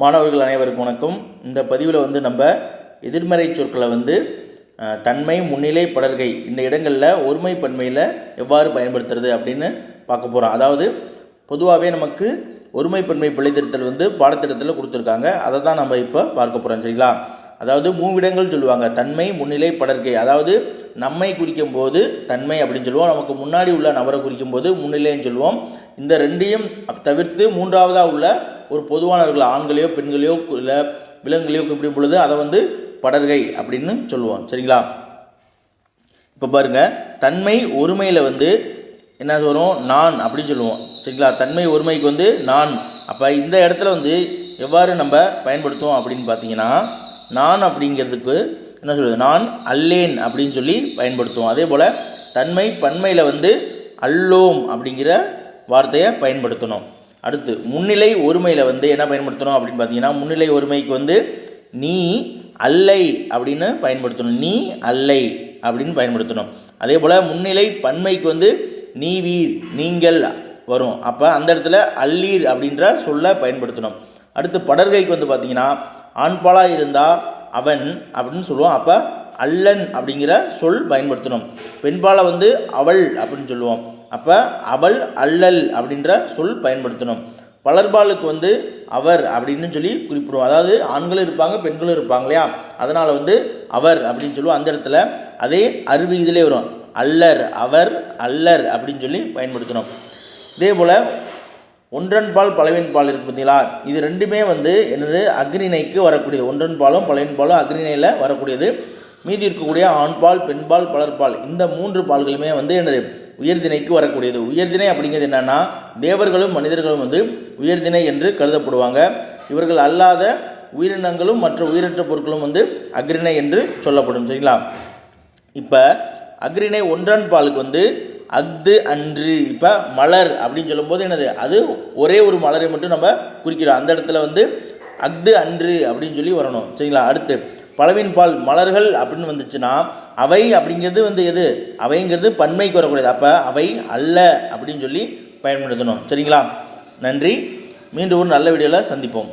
மாணவர்கள் அனைவருக்கும் வணக்கம். இந்த பதிவில் வந்து நம்ம எதிர்மறை சொற்களை வந்து தன்மை முன்னிலை படர்கை இந்த இடங்களில் ஒருமை பன்மையில் எவ்வாறு பயன்படுத்துறது அப்படின்னு பார்க்க போகிறோம் அதாவது பொதுவாகவே நமக்கு ஒருமை பன்மை பிழைத்திருத்தல் வந்து பாடத்திட்டத்தில் கொடுத்துருக்காங்க. அதை தான் நம்ம இப்போ பார்க்க போகிறோம் சரிங்களா? அதாவது மூவிடங்கள் சொல்லுவாங்க தன்மை முன்னிலை படர்கை. அதாவது நம்மை குறிக்கும் போது தன்மை அப்படின்னு சொல்லுவோம். நமக்கு முன்னாடி உள்ள நபரை குறிக்கும் போது முன்னிலைன்னு சொல்லுவோம். இந்த ரெண்டையும் தவிர்த்து மூன்றாவதாக உள்ள ஒரு பொதுவானவர்கள் ஆண்களையோ பெண்களையோ இல்லை விலங்குகளையோ குறிப்பிடும் பொழுது அதை வந்து படர்கை அப்படின்னு சொல்லுவோம். சரிங்களா? இப்போ பாருங்க தன்மை ஒருமையில் வந்து என்ன வரும்? நான் அப்படின்னு சொல்லுவோம். சரிங்களா? தன்மை ஒருமைக்கு வந்து நான். அப்போ இந்த இடத்துல வந்து எவ்வாறு நம்ம பயன்படுத்துவோம் அப்படின்னு பார்த்தீங்கன்னா நான் அப்படிங்கிறதுக்கு என்ன சொல்வது நான் அல்லேன் அப்படின்னு சொல்லி பயன்படுத்துவோம். அதே போல் தன்மை பன்மையில் வந்து அல்லோம் அப்படிங்கிற வார்த்தையை பயன்படுத்தணும். அடுத்து முன்னிலை ஒருமையில் வந்து என்ன பயன்படுத்தணும் அப்படின்னு பார்த்தீங்கன்னா முன்னிலை ஒருமைக்கு வந்து நீ அல்லை அப்படின்னு பயன்படுத்தணும். நீ அல்லை அப்படின்னு பயன்படுத்தணும். அதே போல் முன்னிலை பன்மைக்கு வந்து நீ வீர் நீங்கள் வரும். அப்போ அந்த இடத்துல அல்லீர் அப்படின்ற சொல்ல பயன்படுத்தணும். அடுத்து படர்கைக்கு வந்து பார்த்தீங்கன்னா ஆண்பாலாக இருந்தால் அவன் அப்படின்னு சொல்லுவோம். அப்போ அல்லன் அப்படிங்கிற சொல் பயன்படுத்தணும். பெண்பாலை வந்து அவள் அப்படின்னு சொல்லுவோம். அப்போ அவள் அல்லல் அப்படின்ற சொல் பயன்படுத்தணும். பலர்பாலுக்கு வந்து அவர் அப்படின்னு சொல்லி குறிப்பிடுவோம். அதாவது ஆண்களும் இருப்பாங்க பெண்களும் இருப்பாங்க இல்லையா? அதனால் வந்து அவர் அப்படின்னு சொல்லுவோம். அந்த இடத்துல அதே அருவி இதிலே வரும். அல்லர் அவர் அல்லர் அப்படின்னு சொல்லி பயன்படுத்தணும். இதே போல் ஒன்றன் பால் பலவின் பால் இருக்குது பார்த்தீங்களா? இது ரெண்டுமே வந்து எனது அக்னிணைக்கு வரக்கூடியது. ஒன்றன் பாலும் பலவின் பாலும் அக்னிணையில் வரக்கூடியது. மீதி இருக்கக்கூடிய ஆண்பால் பெண்பால் பலர்பால் இந்த மூன்று பால்களுமே வந்து எனது உயர்திணைக்கு வரக்கூடியது. உயர்திணை அப்படிங்கிறது என்னென்னா தேவர்களும் மனிதர்களும் வந்து உயர்திணை என்று கருதப்படுவாங்க. இவர்கள் அல்லாத உயிரினங்களும் மற்ற உயிரற்ற பொருட்களும் வந்து அக்ரிணை என்று சொல்லப்படும் சரிங்களா? இப்போ அக்ரிணை ஒன்றான் பாலுக்கு வந்து அஃது அன்று இப்போ மலர் அப்படின்னு சொல்லும்போது என்னது? அது ஒரே ஒரு மலரை மட்டும் நம்ம குறிக்கிறோம். அந்த இடத்துல வந்து அஃது அன்று அப்படின்னு சொல்லி வரணும் சரிங்களா? அடுத்து பழவின் பால் மலர்கள் அப்படின்னு வந்துச்சுன்னா அவை அப்படிங்கிறது வந்து எது? அவைங்கிறது பன்மைக்கு வரக்கூடியது அப்போ அவை அல்ல அப்படின்னு சொல்லி பயன்படுத்தணும். சரிங்களா? நன்றி. மீண்டும் ஒரு நல்ல வீடியோவில் சந்திப்போம்.